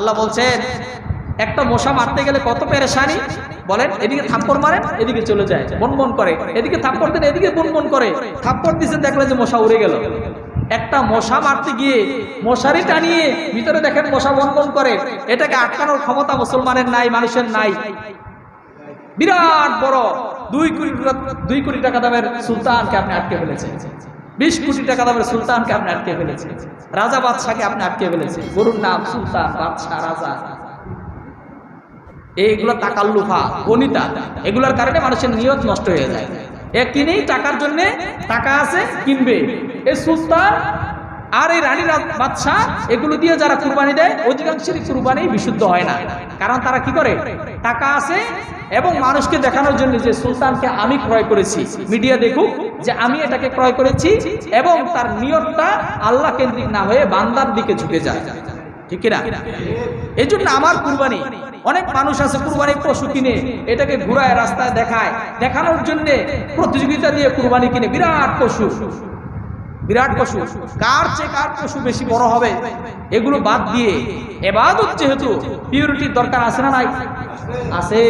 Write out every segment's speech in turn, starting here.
আল্লাহ বলছেন, একটা মশা মারতে গেলে কত পেরেশানি? বলেন, এদিকে থাপ্পড় মারেন, এদিকে চলে যায় বন বন করে। এদিকে থাপ্পড় দেন, এদিকে বন বন করে। থাপ্পড় দিচ্ছেন দেখলেন যে মশা উড়ে গেল। একটা মশা মারতে গিয়ে মশারি টানিয়ে ভিতরে দেখেন মশা বন বন করে। এটাকে আটকানোর ক্ষমতা মুসলমানের নাই, মানুষের নাই। বিরাট বড়, দুই কোটি দুই কোটি টাকা দামের সুলতানকে আপনি আটকে ফেলেছেন। বিশ কোটি টাকা দামের সুলতানকে আপনি আটকে ফেলেছেন। রাজা বাদশাহকে আপনি আটকে ফেলেছেন। গরুর নাম সুলতান, বাদশাহ, রাজা। এইগুলো টাকার লুফা গণিতা এগুলোর কারণে মানুষের নিয়ত নষ্ট হয়ে যায়। এ কিনেই টাকার জন্য টাকা আছে, কিনবে। এই সুলতান আর এই রানী রাজ- বাদশাহ এগুলো দিয়ে যারা কুরবানি দেয়, অধিকাংশেরই কুরবানি বিশুদ্ধ হয় না। কারণ তারা কি করে? টাকা আছে এবং মানুষকে দেখানোর জন্য যে সুলতানকে আমি ক্রয় করেছি। মিডিয়া দেখুক যে আমি এটাকে ক্রয় করেছি এবং তার নিয়তটা আল্লাহ কেন্দ্রিক না হয়ে বান্দার দিকে ঝুঁকে যায়। ঠিক কিনা? এই জন্য আমার কুরবানি, অনেক মানুষ আছে কুরবানি পশু কিনে, এটাকে ঘুরায়, রাস্তায় দেখায়। দেখানোর জন্য প্রতিযোগিতা দিয়ে কুরবানি কিনে, বিরাট পশু। বিরাট পশু। কার চেয়ে কার পশু বেশি বড় হবে? এগুলো বাদ দিয়ে এবাদত যেহেতু পিউরিটির দরকার আছে না নাই? আছে।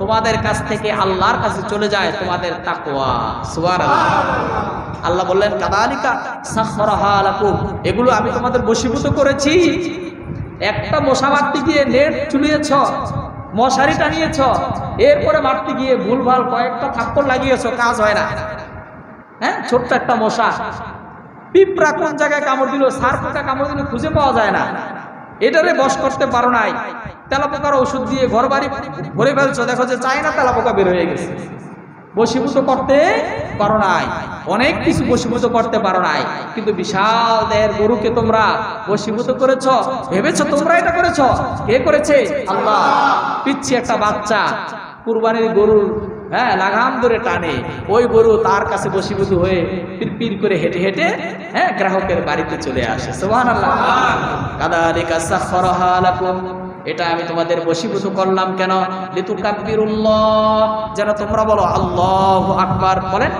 তোমাদের কাছ থেকে আল্লাহর কাছে চলে যায় তোমাদের সুবহানাল্লাহ। আল্লাহ বললেন, কাদালিকা এগুলো আমি তোমাদের বশীভূত করেছি। একটা মশা মারতে গিয়ে নেট চুলিয়েছ মশারি টানিয়েছ এরপরে মারতে গিয়ে ভুলভাল কয়েকটা থাপ্পড় লাগিয়েছ, কাজ হয় না। হ্যাঁ? ছোট্ট একটা মশা। পিঁপড়া কোন জায়গায় কামড় দিল? সার পোকা কামড় দিল খুঁজে পাওয়া যায় না। এটারে বশ করতে পারো নাই। তেলাপোকার ওষুধ দিয়ে ঘর বাড়ি ভরে ফেলছো। দেখো যে চায় না তেলাপোকা বের হয়ে গেছে। বশীভূত করতে পারো নাই। অনেক কিছু বশীভূত করতে পারো নাই। কিন্তু বিশাল দেহের গরুকে তোমরা বশীভূত করেছ? ভেবেছো তোমরা এটা করেছ? কে করেছে? আল্লাহ। পিচ্ছি একটা বাচ্চা। কুরবানির গরুর হ্যাঁ লাগাম ধরে টানে। ওই গরু তার কাছে বশীভূত হয়ে পির পির করে হেঁটে হেঁটে হ্যাঁ গ্রাহকের বাড়িতে চলে আসে। সোহান আল্লাহ এটা আমি তোমাদের বশীভূত করলাম কেন? লিতু কাব্বিরুল্লাহ যেন তোমরা বলো, আল্লাহ আকবার। বলেন।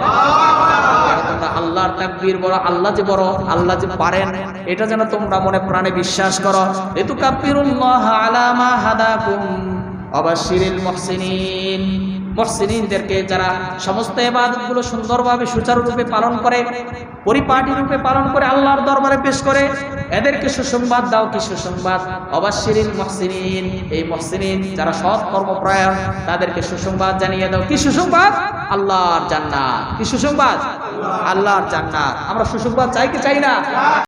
তোমরা আল্লাহর বলো, আল্লাহ যে বড়, আল্লাহ যে পারেন, এটা যেন তোমরা মনে প্রাণে বিশ্বাস করো। লিতু কাব্বিরুল্লাহ আলা মা হাদাকুম। অবাশিরিল মহসিনদেরকে যারা সমস্ত এবাদতগুলো সুন্দরভাবে, সুচারুরূপে পালন করে পরিপাটি রূপে পালন করে আল্লাহর দরবারে পেশ করে, এদেরকে সুসংবাদ দাও, কি সুসংবাদ? অবাশিরিন মহসিনিন। এই মহসিনিন যারা সৎ কর্মপ্রায়ণ, তাদেরকে সুসংবাদ জানিয়ে দাও। কি সুসংবাদ? আল্লাহর জান্নাত। কি সুসংবাদ? আল্লাহর জান্নাত। আমরা সুসংবাদ চাই কি চাই না?